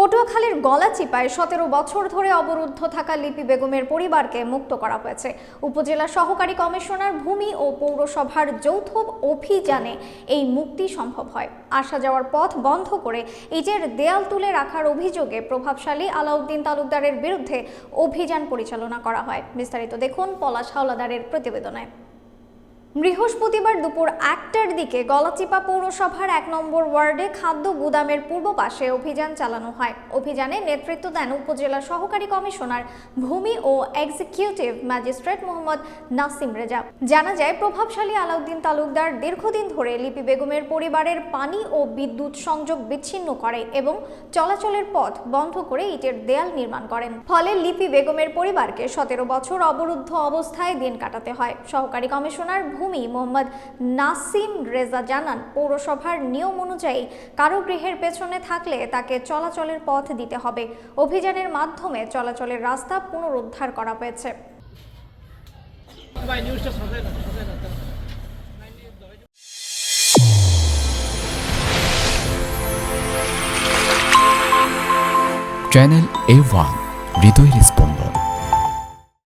পটুয়াখালীর গলাচিপায় সতেরো বছর ধরে অবরুদ্ধ থাকা লিপি বেগমের পরিবারকে মুক্ত করা হয়েছে। উপজেলা সহকারী কমিশনার ভূমি ও পৌরসভার যৌথ অভিযানে এই মুক্তি সম্ভব হয়। আসা যাওয়ার পথ বন্ধ করে ইটের দেয়াল তুলে রাখার অভিযোগে প্রভাবশালী আলাউদ্দিন তালুকদারের বিরুদ্ধে অভিযান পরিচালনা করা হয়। বিস্তারিত দেখুন পলাশ হাওলাদারের প্রতিবেদনে। বৃহস্পতিবার দুপুর একটার দিকে গলাচিপা পৌরসভার এক নম্বর ওয়ার্ডে খাদ্য গুদামের পূর্ব পাশে অভিযান চালানো হয়। অভিযানে নেতৃত্ব দেন উপজেলা সহকারী কমিশনার ভূমি ও এক্সিকিউটিভ ম্যাজিস্ট্রেট মোহাম্মদ নাসিম রেজা। জানা যায়, প্রভাবশালী আলাউদ্দিন তালুকদার দীর্ঘদিন ধরে লিপি বেগমের পরিবারের পানি ও বিদ্যুৎ সংযোগ বিচ্ছিন্ন করে এবং চলাচলের পথ বন্ধ করে ইটের দেয়াল নির্মাণ করেন। ফলে লিপি বেগমের পরিবারকে সতেরো বছর অবরুদ্ধ অবস্থায় দিন কাটাতে হয়। সহকারী কমিশনার ভূমি মোহাম্মদ নাসিম রেজা জানান পৌরসভার নিয়ম অনুযায়ী কারও গৃহের পেছনে থাকলে তাকে চলাচলের পথ দিতে হবে। অভিযানের মাধ্যমে চলাচলের রাস্তা পুনরুদ্ধার করা হয়েছে। চ্যানেল এ ওয়ান হৃদয়ের স্পন্দন